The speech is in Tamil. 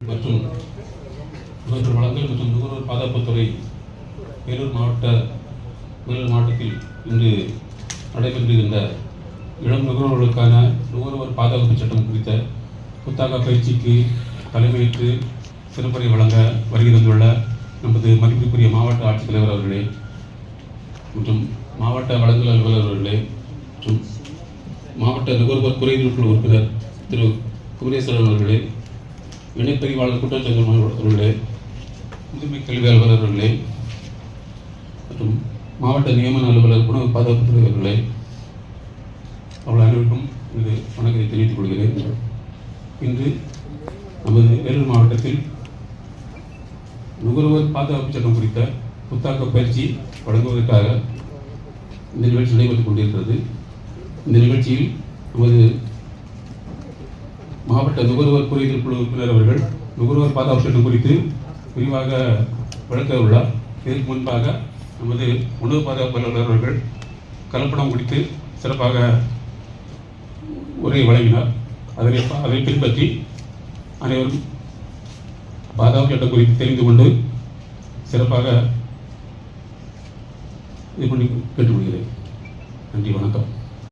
மற்றும் நுகர்வோர் வளங்கள் மற்றும் நுகர்வோர் பாதுகாப்புத்துறை வேலூர் மாவட்ட வேலூர் மாவட்டத்தில் இன்று நடைபெறுகின்ற இளம் நுகர்வோர்களுக்கான நுகர்வோர் பாதுகாப்பு சட்டம் குறித்த புத்தாக்க பயிற்சிக்கு தலைமையேற்று சிறப்புரை வழங்க வருகை தந்துள்ள நமது மதிப்புக்குரிய மாவட்ட ஆட்சித்தலைவர் அவர்களே மற்றும் மாவட்ட வழங்கல் அலுவலர் அவர்களே மற்றும் மாவட்ட நுகர்வோர் குறைதீர் உறுப்பினர் திரு குமரேஸ்வரன் அவர்களே இணைப்பறிவாளர் குற்றச்செயல் அவர்களே முதுமை கல்வி அலுவலர் அவர்களே மற்றும் மாவட்ட நியமன அலுவலர் உணவு பாதுகாப்பு அவர்களே அவர்கள் அனைவருக்கும் இது வணக்கத்தை தெரிவித்துக் கொள்கிறேன். இன்று நமது வேலூர் மாவட்டத்தில் நுகர்வோர் பாதுகாப்பு சட்டம் குறித்த புத்தாக்க பயிற்சி வழங்குவதற்காக இந்த நிகழ்ச்சி நடைபெற்றுக் கொண்டிருக்கிறது. இந்த நிகழ்ச்சியில் நமது மாவட்ட நுகர்வோர் குறைதீர் குழு உறுப்பினர் அவர்கள் நுகர்வோர் பாதுகாப்பு குறித்து விரிவாக விளக்க உள்ளார் இதற்கு முன்பாக நமது உணவு பாதுகாப்பு அவர்கள் கலப்படம் குறித்து சிறப்பாக உரை வழங்கினார். அதனை அதை பின்பற்றி அனைவரும் பாதுகாப்பு சட்டம் குறித்து தெரிந்து கொண்டு சிறப்பாக இது பண்ணி கேட்டுக்கொள்கிறேன். நன்றி வணக்கம்.